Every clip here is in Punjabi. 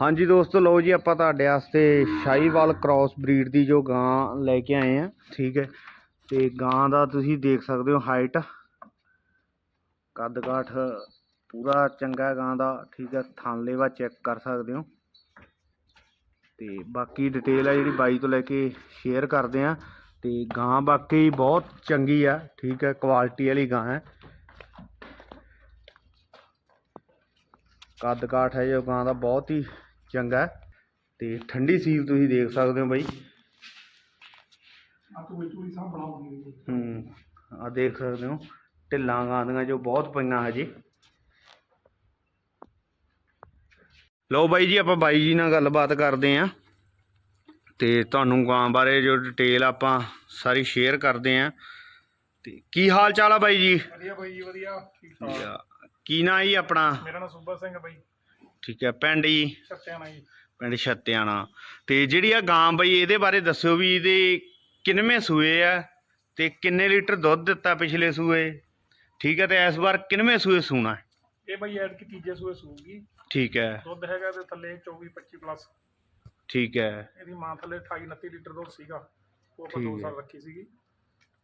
ਹਾਂਜੀ ਦੋਸਤੋ ਲਓ ਜੀ ਆਪਾਂ ਤੁਹਾਡੇ ਵਾਸਤੇ ਸ਼ਾਹੀਵਾਲ ਕ੍ਰਾਸ ਬਰੀਡ ਦੀ ਜੋ ਗਾਂ ਲੈ ਕੇ ਆਏ ਆ। ਠੀਕ ਹੈ। ਤੇ ਗਾਂ ਦਾ ਤੁਸੀਂ ਦੇਖ ਸਕਦੇ ਹੋ ਹਾਈਟ। ਕੱਦ ਕਾਠ ਪੂਰਾ ਚੰਗਾ ਗਾਂ ਦਾ ਠੀਕ ਹੈ ਥਣ ਲੇਵਾ ਚੈੱਕ ਕਰ ਸਕਦੇ ਹੋ। ਤੇ ਬਾਕੀ ਡਿਟੇਲ ਆ ਜਿਹੜੀ ਬਾਈ ਤੋਂ ਲੈ ਕੇ ਸ਼ੇਅਰ ਕਰਦੇ ਆ। ਤੇ ਗਾਂ ਬਾਕੀ ਬਹੁਤ ਚੰਗੀ ਆ ਠੀਕ ਹੈ ਕੁਆਲਿਟੀ ਵਾਲੀ ਗਾਂ ਹੈ। ਕੱਦ ਕਾਠ ਹੈ ਜੋ ਗਾਂ ਦਾ ਬਹੁਤ ਹੀ ਚੰਗਾ ਤੇ ਠੰਡੀ ਸੀਲ ਤੁਸੀਂ ਦੇਖ ਸਕਦੇ ਹੋ ਬਾਈ। ਆ ਹੂੰ ਦੇਖ ਸਕਦੇ ਹੋ। ਢਿੱਲਾਂ ਗਾਂ ਦੀਆਂ ਜੋ ਬਹੁਤ ਪਈਆਂ ਹਜੇ। ਲਓ ਬਾਈ ਜੀ ਆਪਾਂ ਬਾਈ ਜੀ ਨਾਲ ਗੱਲਬਾਤ ਕਰਦੇ ਆਂ ਤੇ ਤੁਹਾਨੂੰ ਗਾਂ ਬਾਰੇ ਜੋ ਡਿਟੇਲ ਆਪਾਂ ਸਾਰੀ ਸ਼ੇਅਰ ਕਰਦੇ ਆਂ ਤੇ ਕੀ ਹਾਲ ਚਾਲ ਆ ਬਾਈ ਜੀ? ਵਧੀਆ ਬਾਈ ਜੀ ਵਧੀਆ। ਠੀਕ ਠਾਕ। ਯਾ, ਕੀ ਨਾਂ ਜੀ ਆਪਣਾ? ਮੇਰਾ ਨਾਮ ਸੁੱਬਾ ਸਿੰਘ ਬਾਈ। ਠੀਕ ਹੈ ਪਿੰਡ ਜੀ? ਪਿੰਡ ਛੱਤਿਆਣਾ। ਤੇ ਜਿਹੜੀ ਆ ਗਾਂ ਬਈ ਇਹਦੇ ਬਾਰੇ ਦੱਸਿਓ ਵੀ ਇਹਦੇ ਕਿੰਨਵੇਂ ਸੂਏ ਆ ਤੇ ਕਿੰਨੇ ਲੀਟਰ ਦੁੱਧ ਦਿੱਤਾ ਪਿਛਲੇ ਸੂਏ? ਠੀਕ ਹੈ ਤੇ ਇਸ ਵਾਰ ਕਿੰਨਵੇਂ ਸੂਏ ਸੂਣਾ ਹੈ? ਇਹ ਬਾਈ ਐਡ ਕੀ ਤੀਜੇ ਸੂਏ ਸੂਗੀ ਠੀਕ ਹੈ। ਦੁੱਧ ਹੈਗਾ ਤੇ ਥੱਲੇ 24 25 ਪਲੱਸ। ਠੀਕ ਹੈ। ਇਹਦੀ ਮਾਂ ਥੱਲੇ 28 29 ਲੀਟਰ ਦੁੱਧ ਸੀਗਾ। ਉਹ ਆਪਾਂ ਠੀਕ 2 ਹੈ। ਸਾਲ ਰੱਖੀ ਸੀਗੀ।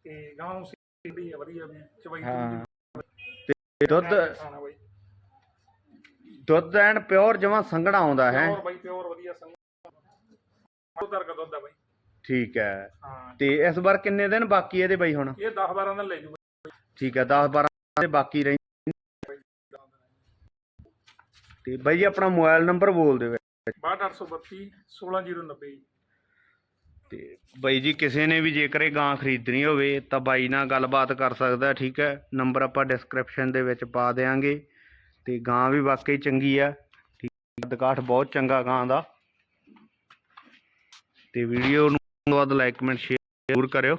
ਤੇ ਗਾਂ ਸੀੜੀ ਹੈ ਵਧੀਆ ਵੀ ਚਵਾਈ ਤੇ ਦੁੱਧ ਦੁੱਧ ਐਨ ਪਿਓਰ ਜਮਾ ਸੰਘਣਾ ਆਉਂਦਾ ਹੈ। ਪਿਓਰ ਬਾਈ ਪਿਓਰ ਵਧੀਆ ਸੰਗ ਉਹਦਰ ਦਾ ਦੁੱਧ ਹੈ ਬਾਈ। ਠੀਕ ਹੈ। ਹਾਂ। ਤੇ ਇਸ ਵਾਰ ਕਿੰਨੇ ਦਿਨ ਬਾਕੀ ਇਹਦੇ ਬਈ ਹੁਣ? ਇਹ 10 12 ਦਿਨ ਲੈ ਜੂ ਠੀਕ ਹੈ 10 12 ਦੇ ਬਾਕੀ ਰਹਿ ਤੇ ਬਾਈ ਜੀ ਆਪਣਾ ਮੋਬਾਈਲ ਨੰਬਰ ਬੋਲ ਦਿਓ। 62832 16090 ਤੇ ਬਾਈ ਜੀ ਕਿਸੇ ਨੇ ਵੀ ਜੇਕਰ ਇਹ ਗਾਂ ਖਰੀਦਣੀ ਹੋਵੇ ਤਾਂ ਬਾਈ ਨਾਲ ਗੱਲਬਾਤ ਕਰ ਸਕਦਾ ਠੀਕ ਹੈ। ਨੰਬਰ ਆਪਾਂ ਡਿਸਕ੍ਰਿਪਸ਼ਨ ਦੇ ਵਿੱਚ ਪਾ ਦੇਾਂਗੇ ਤੇ ਗਾਂ ਵੀ ਵਾਕਈ ਚੰਗੀ ਆ। ਠੀਕ ਹੈ ਦਕਾਠ ਬਹੁਤ ਚੰਗਾ ਗਾਂ ਦਾ। ਤੇ ਵੀਡੀਓ ਨੂੰ ਵੱਧ ਲਾਈਕ ਕਮੈਂਟ ਸ਼ੇਅਰ ਜ਼ਰੂਰ ਕਰਿਓ।